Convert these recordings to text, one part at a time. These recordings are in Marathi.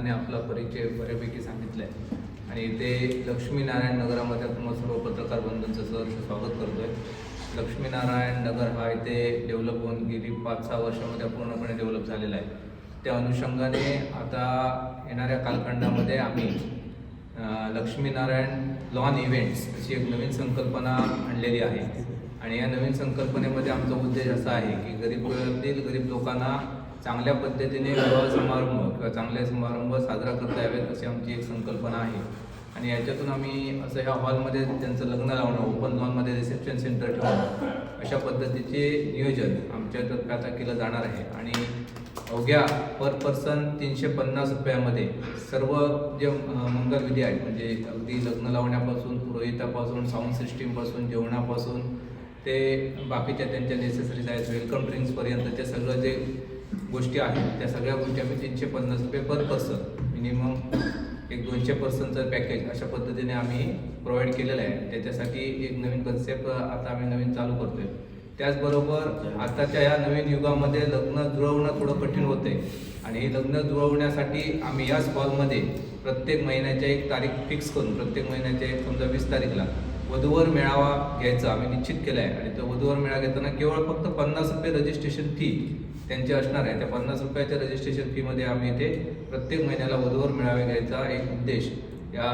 नानाने आपला परिचय बऱ्यापैकी सांगितला आहे आणि इथे लक्ष्मीनारायण नगरामध्ये तुम्हाला सर्व पत्रकार बंधूंचं सहर्ष स्वागत करतो आहे लक्ष्मीनारायण नगर हा इथे डेव्हलप होऊन गेली पाच सहा वर्षामध्ये पूर्णपणे डेव्हलप झालेला आहे. त्या अनुषंगाने आता येणाऱ्या कालखंडामध्ये आम्ही लक्ष्मीनारायण लॉन इव्हेंट्स अशी एक नवीन संकल्पना आणलेली आहे. आणि या नवीन संकल्पनेमध्ये आमचा उद्देश असा आहे की गरीब गरीब लोकांना चांगल्या पद्धतीने विवाह समारंभ किंवा चांगले समारंभ साजरा करता यावेत अशी आमची एक संकल्पना आहे. आणि याच्यातून आम्ही असं ह्या हॉलमध्ये त्यांचं लग्न लावणं ओपन लॉनमध्ये रिसेप्शन सेंटर ठेवणं अशा पद्धतीचे नियोजन आमच्या तर्फे केलं जाणार आहे. आणि अवघ्या पर पर्सन तीनशे पन्नास रुपयामध्ये सर्व जे मंगलविधी आहेत म्हणजे अगदी लग्न लावण्यापासून पुरोहितापासून साऊंड सिस्टीमपासून जेवणापासून ते बाकीच्या त्यांच्या नेसेसरीज आहेत वेलकम ड्रिंक्सपर्यंतचे सगळं जे गोष्टी आहेत. त्या सगळ्या गोष्टी आम्ही तीनशे पन्नास रुपये पर पर्सन मिनिमम एक दोनशे पर्सनचं पॅकेज अशा पद्धतीने आम्ही प्रोव्हाइड केलेलं आहे. त्याच्यासाठी एक नवीन कन्सेप्ट आता आम्ही नवीन चालू करतोय. त्याचबरोबर आताच्या या नवीन युगामध्ये लग्न जुळवणं थोडं कठीण होते आणि हे लग्न जुळवण्यासाठी आम्ही याच हॉलमध्ये प्रत्येक महिन्याच्या एक तारीख फिक्स करून प्रत्येक महिन्याच्या एक समजा वीस तारीखला वधूवर मेळावा घ्यायचा आम्ही निश्चित केला आहे आणि तो वधूवर मेळावा घेताना केवळ फक्त पन्नास रुपये रजिस्ट्रेशन फी त्यांचे असणार आहे. त्या पन्नास रुपयाच्या रजिस्ट्रेशन फीमध्ये आम्ही इथे प्रत्येक महिन्याला वधूवर मेळावे घ्यायचा एक उद्देश या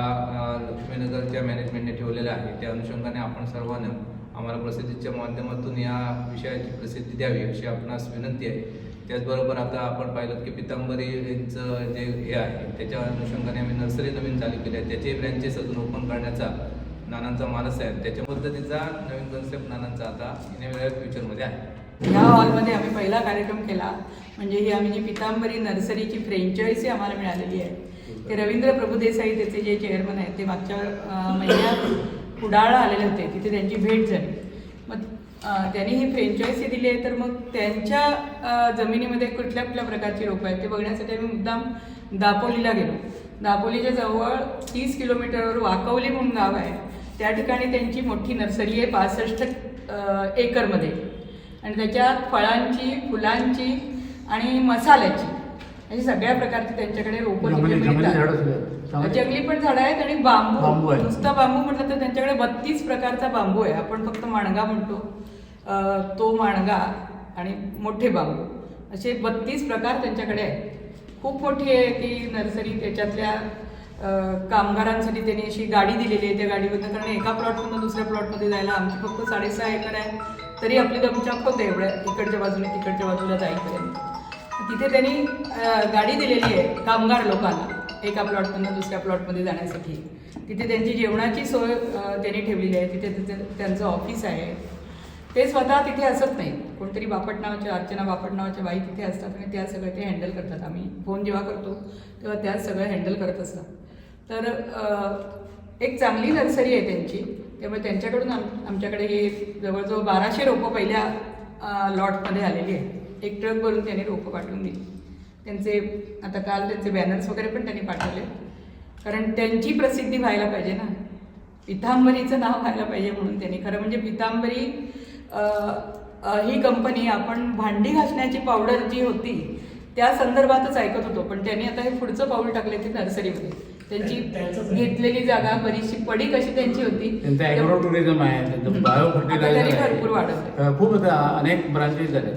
लक्ष्मीनगरच्या मॅनेजमेंटने ठेवलेला आहे. त्या अनुषंगाने आपण सर्वांना आम्हाला प्रसिद्धीच्या माध्यमातून या विषयाची प्रसिद्धी द्यावी अशी आपणास विनंती आहे. त्याचबरोबर आता आपण पाहिलं की पितांबरी यांचं जे हे आहे त्याच्या अनुषंगाने आम्ही नर्सरी नवीन चालू केली आहे. त्याचे ब्रँचेस अजून ओपन करण्याचा नानांचा मानस आहे. त्याच्या पद्धतीचा नवीन कन्सेप्ट नानांचा आता येण्यावेळ्या फ्युचरमध्ये आहे. ह्या हॉलमध्ये आम्ही पहिला कार्यक्रम केला. म्हणजे ही आम्ही जी पितांबरी नर्सरीची फ्रेंचायझी आम्हाला मिळालेली आहे. ते रवींद्र प्रभुदेसाई त्याचे जे चेअरमन आहेत ते मागच्या महिन्यात कुडाळा आलेले होते. तिथे त्यांची भेट झाली. मग त्यांनी ही फ्रेंचायझी दिली आहे. तर मग त्यांच्या जमिनीमध्ये कुठल्या कुठल्या प्रकारची रोपं आहेत ते बघण्यासाठी आम्ही मुद्दाम दापोलीला गेलो. दापोलीच्या जवळ तीस किलोमीटरवर वाकवली म्हणून गाव आहे. त्या ठिकाणी त्यांची मोठी नर्सरी आहे पासष्ट एकरमध्ये. आणि त्याच्यात फळांची फुलांची आणि मसाल्याची. अशी सगळ्या प्रकारची त्यांच्याकडे रोपं तिथे मिळतात. जंगली पण झाडं आहेत आणि बांबू. नुसता बांबू म्हटलं तर त्यांच्याकडे बत्तीस प्रकारचा बांबू आहे. आपण फक्त माणगा म्हणतो. तो माणगा आणि मोठे बांबू. असे बत्तीस प्रकार त्यांच्याकडे आहेत. खूप मोठी आहे ती नर्सरी. त्याच्यातल्या कामगारांसाठी त्यांनी अशी गाडी दिलेली आहे. त्या गाडीमधनं कारण एका प्लॉटमधून दुसऱ्या प्लॉटमध्ये जायला आमची फक्त साडेसहा एकर आहे. तरी आपली दमचाक होते एवढ्या इकडच्या बाजूने तिकडच्या बाजूला जाईपर्यंत. तिथे त्यांनी गाडी दिलेली आहे कामगार लोकांना. एका प्लॉटमधून दुसऱ्या प्लॉटमध्ये जाण्यासाठी. तिथे त्यांची जेवणाची सोय त्यांनी ठेवलेली आहे. तिथे तिथे त्यांचं ऑफिस आहे. ते स्वतः तिथे असत नाही. कोणतरी बापट नावाच्या अर्चना बापट नावाच्या बाई तिथे असतात आणि त्या सगळं ते हँडल करतात. आम्ही फोन जेव्हा करतो तेव्हा त्या सगळं हँडल करत असतात. तर एक चांगली नर्सरी आहे त्यांची. त्यामुळे त्यांच्याकडून आम आमच्याकडे हे जवळजवळ बाराशे रोपं पहिल्या लॉटमध्ये आलेली आहेत. एक ट्रक भरून त्यांनी रोपं पाठवून दिली. त्यांचे आता काल त्यांचे बॅनर्स वगैरे पण त्यांनी पाठवले. कारण त्यांची प्रसिद्धी व्हायला पाहिजे ना. पितांबरीचं नाव व्हायला पाहिजे म्हणून त्यांनी. खरं म्हणजे पितांबरी ही कंपनी आपण भांडी घासण्याची पावडर जी होती त्या संदर्भातच ऐकत होतो. पण त्यांनी आता हे पुढचं पाऊल टाकले ते नर्सरीमध्ये. त्यांची घेतलेली जागा बरीचशी पडी कशी त्यांची होती त्यांचं ॲग्रो टुरिझम आहे त्यांचं बायो तरी भरपूर वाढत आहे. खूप आता अनेक ब्रांचेस झाले.